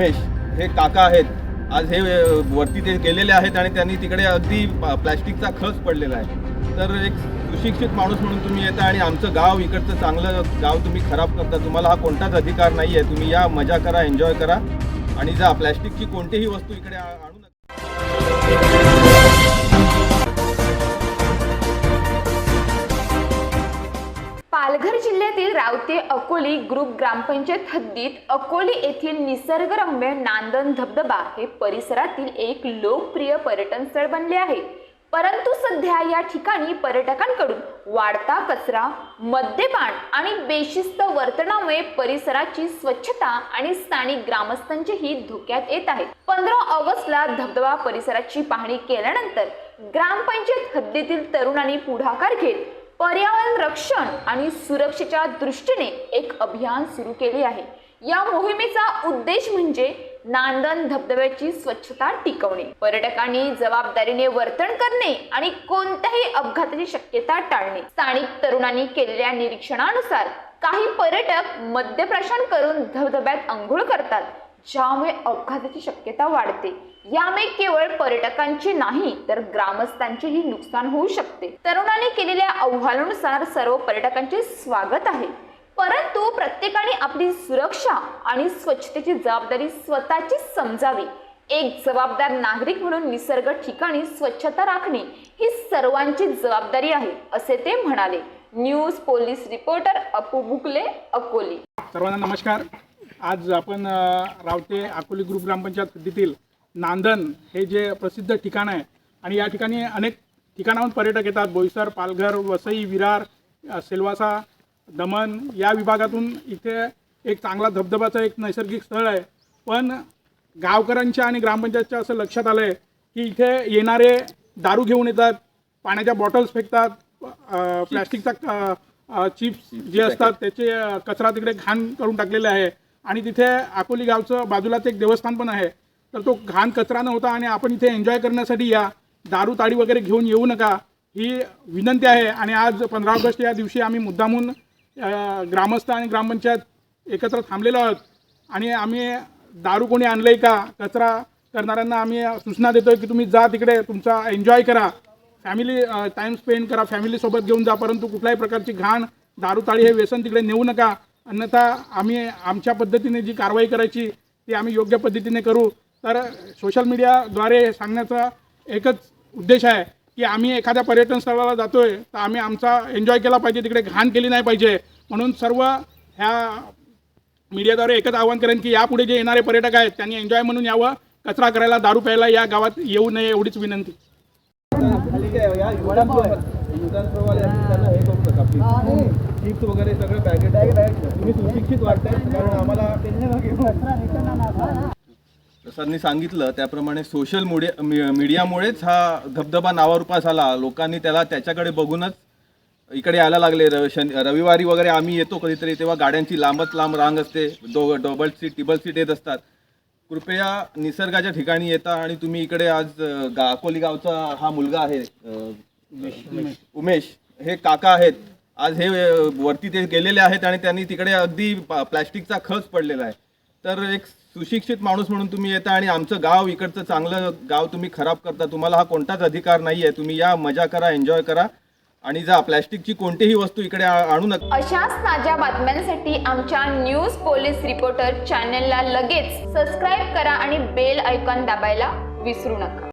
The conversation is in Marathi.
उमेश हे काका आहेत. आज हे वरती ते गेलेले आहेत आणि त्यांनी तिकडे अगदी प्लॅस्टिकचा खच पडलेला आहे. तर एक सुशिक्षित माणूस म्हणून तुम्ही येता आणि आमचं गाव इकडचं चांगलं गाव तुम्ही खराब करता. तुम्हाला हा कोणताच अधिकार नाही आहे. तुम्ही या मजा करा एन्जॉय करा आणि जा. प्लॅस्टिकची कोणतीही वस्तू इकडे आणू नका. पालघर जिल्ह्यातील रावते अकोली ग्रुप ग्रामपंचायत हद्दीत अकोली येथील निसर्गरम्य नांदन धबधबा हे परिसरातील एक लोकप्रिय पर्यटन स्थळ बनले आहे. परंतु सध्या या ठिकाणी पर्यटकांकडून वाढता कचरा मद्यपान आणि बेशिस्त वर्तनामुळे परिसराची स्वच्छता आणि स्थानिक ग्रामस्थांचेही धोक्यात येत आहे. पंधरा ऑगस्टला धबधबा परिसराची पाहणी केल्यानंतर ग्रामपंचायत हद्दीतील तरुणांनी पुढाकार घेत पर्यावरण रक्षण आणि सुरक्षेच्या दृष्टीने एक अभियान सुरू केले आहे. या मोहिमेचा उद्देश म्हणजे नांदन धबधब्याची स्वच्छता टिकवणे पर्यटकांनी जबाबदारीने वर्तन करणे आणि कोणत्याही अपघाताची शक्यता टाळणे. स्थानिक तरुणांनी केलेल्या निरीक्षणानुसार काही पर्यटक मद्यप्राशन करून धबधब्यात आंघोळ करतात. ज्यामुळे अपघाताची शक्यता वाढते. यामुळे केवळ पर्यटकांची नाही तर ग्रामस्थांचेही नुकसान होऊ शकते. तरुणांनी केलेल्या अहवालानुसार सर्व पर्यटकांचे स्वागत आहे. परंतु प्रत्येकाने आपली सुरक्षा आणि स्वच्छतेची जबाबदारी स्वतःची समजावी. एक जबाबदार नागरिक म्हणून निसर्ग ठिकाणी स्वच्छता राखणे ही सर्वांची जबाबदारी आहे असे ते म्हणाले. News police reporter Apu Bukle Akoli. सर्वांना नमस्कार. आज आपण रावते अकोली ग्रुप ग्रामपंचायत हद्दीतील नांदन हे जे प्रसिद्ध ठिकाण आहे आणि या ठिकाणी अनेक ठिकाणाहून पर्यटक येतात. बोईसर पालघर वसई विरार सिल्वासा दमण या विभागातून इथे एक चांगला धबधबाचं एक नैसर्गिक स्थळ आहे. पण गावकऱ्यांच्या आणि ग्रामपंचायतच्या असं लक्षात आलं आहे की इथे येणारे दारू घेऊन येतात पाण्याच्या बॉटल्स फेकतात प्लॅस्टिकचा चिप्स जे असतात त्याचे कचरा तिकडे घाण करून टाकलेले आहे. आणि तिथे अकोली गावचं बाजूलाच एक देवस्थान पण आहे. तर तो घाण कचरा न होता आणि आपण इथे एन्जॉय करण्यासाठी या दारू ताडी वगैरे घेऊन येऊ नका ही विनंती आहे. आणि आज पंधरा ऑगस्ट या दिवशी आम्ही मुद्दामून ग्रामस्थ आणि ग्रामपंचायत एकत्र थांबलेलो आहोत. आणि आम्ही दारू कोणी आणलंय का कचरा करणाऱ्यांना आम्ही सूचना देतोय की तुम्ही जा तिकडे तुमचा एन्जॉय करा. फॅमिली टाइम स्पेंड करा. फॅमिलीसोबत घेऊन जा परंतु कुठल्याही प्रकारची घाण दारू ताळी हे व्यसन तिकडे नेऊ नका. अन्यथा आम्ही आमच्या पद्धतीने जी कारवाई करायची ती आम्ही योग्य पद्धतीने करू. तर सोशल मीडियाद्वारे सांगण्याचा एकच उद्देश आहे की आम्ही एखाद्या पर्यटन स्थळाला जातोय तर आम्ही आमचा एन्जॉय केला पाहिजे तिकडे घाण केली नाही पाहिजे. म्हणून सर्व ह्या मीडियाद्वारे एकच आवाहन करेन की यापुढे जे येणारे पर्यटक आहेत त्यांनी एन्जॉय म्हणून यावं. कचरा करायला दारू प्यायला या गावात येऊ नये एवढीच विनंती. त्यांना हे करू नका. प्लीज चिप्स वगैरे सगळं पॅकेट तुम्ही सुशिक्षित वाटताय कारण आम्हाला सरांनी सांगितलं त्याप्रमाणे सोशल मीडिया मी- मीडियामुळेच हा धबधबा नावारूपास आला लोकांनी त्याला त्याच्याकडे बघूनच इकडे यायला लागले. र शन रविवारी वगैरे आम्ही येतो कधीतरी तेव्हा गाड्यांची लांबच लांब रांग असते. दो डबल सीट टिबल सीट येत असतात. कृपया निसर्गाच्या ठिकाणी येता आणि तुम्ही इकडे आज गा अकोली गावचा हा मुलगा आहे उमेश हे काका आहेत. आज हे वरती ते गेलेले आहेत आणि त्यांनी तिकडे अगदी प्लॅस्टिकचा खच पडलेला आहे. तर एक सुशिक्षित माणूस म्हणून तुम्ही येता आणि आमचं गाव इकडचं चांगलं गाव तुम्ही खराब करता. तुम्हाला हा कोणताच अधिकार नाही आहे तुम्ही या मजा करा एन्जॉय करा आणि जा. प्लॅस्टिकची कोणतीही वस्तू इकडे आ- आणू नका. अशाच ताज्या बातम्यांसाठी आमच्या न्यूज पोलीस रिपोर्टर चॅनलला लगेच सबस्क्राईब करा आणि बेल आयकॉन दाबायला विसरू नका.